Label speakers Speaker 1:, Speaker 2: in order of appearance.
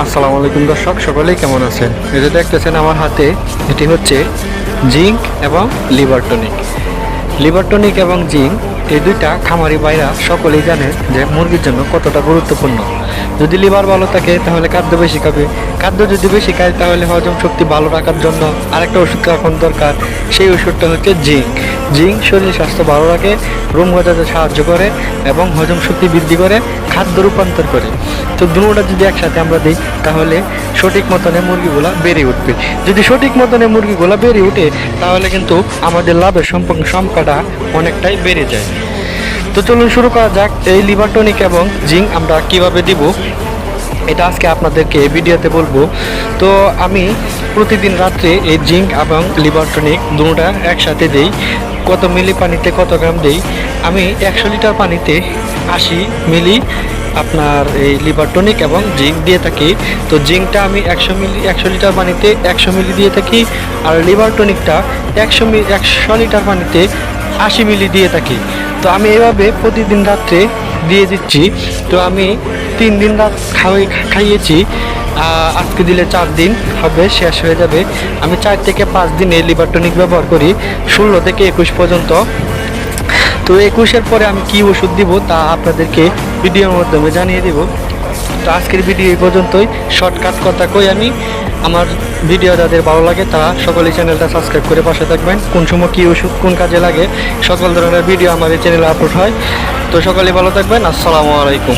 Speaker 1: আসসালামু আলাইকুম দর্শক, সকলেই কেমন আছেন? যে দেখতেছেন আমার হাতে, এটি হচ্ছে জিঙ্ক এবং লিভার টনিক। লিভার টনিক এবং জিঙ্ক, এই দুইটা খামারি বাইরা সকলেই জানে যে মুরগির জন্য কতটা গুরুত্বপূর্ণ। যদি লিভার ভালো থাকে, তাহলে খাদ্য বেশি খাবে। খাদ্য যদি বেশি খায়, তাহলে হজম শক্তি ভালো রাখার জন্য আরেকটা ওষুধ এখন দরকার। সেই ওষুধটা হচ্ছে জিঙ্ক। জিঙ্ক শরীর স্বাস্থ্য ভালো রাখে, রোম গজাতে সাহায্য করে এবং হজম শক্তি বৃদ্ধি করে, খাদ্য রূপান্তর করে। তো দুটোটা যদি একসাথে আমরা দিই, তাহলে সঠিক মতনে মুরগিগুলা বেড়ে উঠবে। যদি সঠিক মতনে মুরগিগুলা বেড়ে উঠে, তাহলে কিন্তু আমাদের লাভের সম্পর্ক সংখ্যাটা অনেকটাই বেড়ে যায়। তো চলুন শুরু করা যাক এই লিভার টনিক এবং জিঙ্ক আমরা কীভাবে দিব, এটা আজকে আপনাদেরকে এই ভিডিওতে বলব। তো আমি প্রতিদিন রাত্রে এই জিঙ্ক এবং লিভার টনিক দুটোটা একসাথে দেই, কত মিলি পানিতে কত গ্রাম দেই। আমি একশো লিটার পানিতে আশি মিলি আপনার এই লিভার টনিক এবং জিঙ্ক দিয়ে থাকি। তো জিঙ্কটা আমি একশো মিলি, একশো লিটার পানিতে একশো মিলি দিয়ে থাকি আর লিভার টনিকটা একশো মিলি একশো লিটার পানিতে আশি মিলি দিয়ে থাকি। তো আমি এভাবে প্রতিদিন রাত্রে দিয়ে দিচ্ছি। তো আমি তিন দিন রাত খাওয়াই, খাইয়েছি। আজকে দিলে চার দিন হবে, শেষ হয়ে যাবে। আমি চার থেকে পাঁচ দিন লিভার টনিক ব্যবহার করি, ষোলো থেকে একুশ পর্যন্ত। তো একুশের পরে আমি কি ওষুধ দিব তা আপনাদেরকে ভিডিওর মাধ্যমে জানিয়ে দিব। তো আজকের ভিডিও এই পর্যন্তই। শর্টকাট কথা কই আমি, আমার ভিডিও যাদের ভালো লাগে, তারা সকলেই চ্যানেলটা সাবস্ক্রাইব করে পাশে থাকবেন। কোন সময় কী ওষুধ, কোন কাজে লাগে, সকল ধরনের ভিডিও আমাদের চ্যানেলে আপলোড হয়। তো সকলেই ভালো থাকবেন, আসসালামু আলাইকুম।